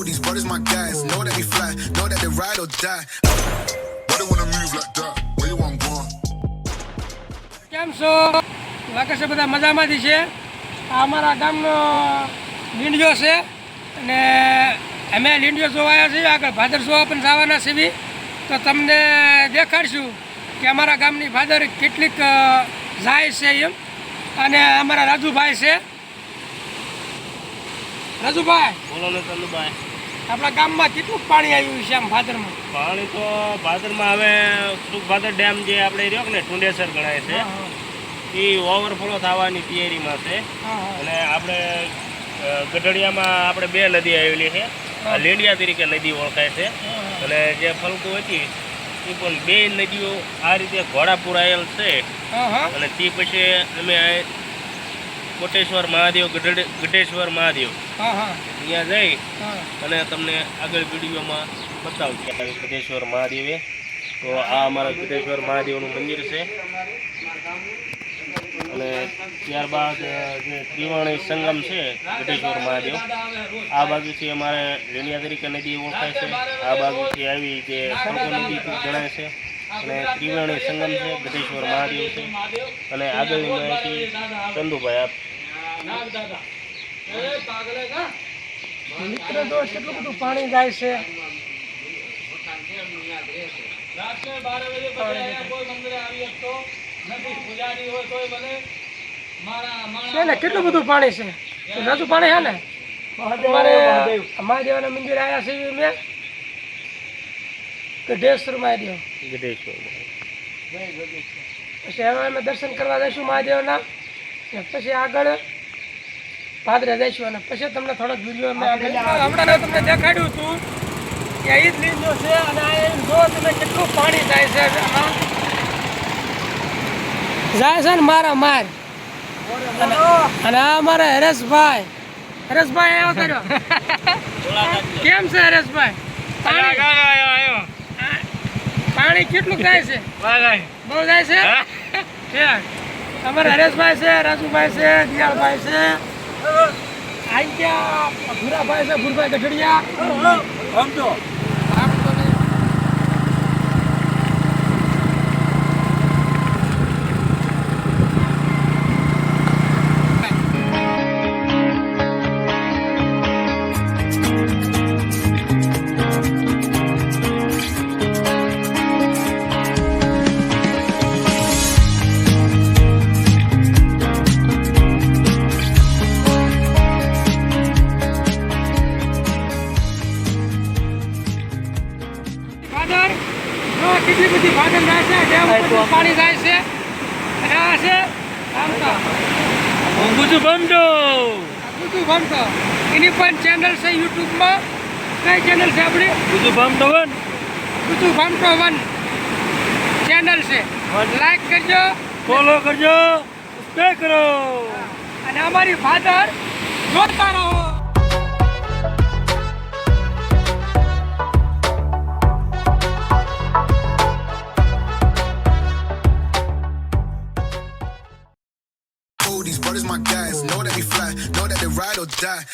Oh, these brothers my guys. Know that they fly, know that they ride or die. Why they wanna move like that? Where you want going? કેમ છો? વાકેશ બધા મજામાંથી છે? આ અમારા ગામનો લીંડિયો છે અને અમે લીંડિયો જોવા આવ્યા છીએ. આગળ ભાદર જોવા પણ જવાના છીએ તો તમને દેખાડશું કે અમારા ગામની ભાદર કેટલીક જાય છે એમ. અને અમારા રાજુભાઈ છે. રાજુભાઈ. બોલો ને તનુભાઈ. આપણા ગામમાં કેટલું પાણી આવ્યું છે આમ ભાદરમાં? પાણી તો ભાદરમાં હવે સુખભાદર ડેમ જે આપણે રહ્યો ને ટુંડેસર ગણાય છે એ ઓવરફ્લો થવાની તૈયારીમાં છે. અને આપણે ગઢડિયામાં આપણે બે નદી આવેલી છે. લેડિયા તરીકે નદી ઓળખાય છે. અને જે ફલકુ હતી એ પણ બે નદીઓ આ રીતે ઘોડાપુર આવેલ છે. અને તે પછી અમે કોટેશ્વર મહાદેવ ગઢ ગઢેશ્વર મહાદેવ. ત્યાં જઈ અને તમને આગળ વિડીયોમાં બતાવું ગઢેશ્વર મહાદેવે. તો આ અમારા ગઢેશ્વર મહાદેવનું મંદિર છે. અને ત્યારબાદ જે ત્રિવેણી સંગમ છે ગઢેશ્વર મહાદેવ આ બાજુથી અમારે રેણિયા તરીકે નદી ઓળખાય છે. આ બાજુથી આવી જે નદી ગણાય છે. અને ત્રિવેણી સંગમ છે ગઢેશ્વર મહાદેવ છે. અને આગળની માહિતી ચંદુભાઈ આપ મિત્ર દોષ કેટલું બધું પાણી જાય. છે છે ને કેટલું બધું પાણી છે? નતું પાણી છે ને? અમારે મહાદેવના મંદિર આવ્યા છે મેં ગઢેશ્વર મહાદેવ. પછી હવે અમે દર્શન કરવા જઈશું મહાદેવના. ને પછી આગળ પાદરે જઈશું અને પછી તમને થોડોક વીડિયો અમે હમણાં તમને દેખાડ્યું હતું કે અહીં જ લીધો છે અને આ જો તમે કેટલું પાણી જાય છે. જાય છે ને મારા માર. અને આ અમારા હરેશભાઈ. હરેશભાઈ આવ્યો કર્યો. કેમ છે હરેશભાઈ? પાણી પાણી કેટલું જાય છે? બહુ જાય છે? છે. અમારા હરેશભાઈ છે રાજુભાઈ છે દિયાળભાઈ છે. આઈ ગયા ભૂરાભાઈ છે ભૂરભાઈ ગઢડિયા. ભાદર કેટલી બધી ભાદર જાય છે ડેમ ઉપરથી પાણી જાય છે. અને આ છે ગુજુ ભણતો એની પણ ચેનલ છે યુટ્યુબમાં કઈ ચેનલ છે આપણી? ગુજુ બંડો વન. બધું ભણતો વન. ચેનલ છે. લાઈક કરજો. ફોલો કરજો. સબસ્ક્રાઇબ કરો. અને અમારી ફાધર જોતા રહો. These brothers my guys. Know that they fly, know that they ride or die.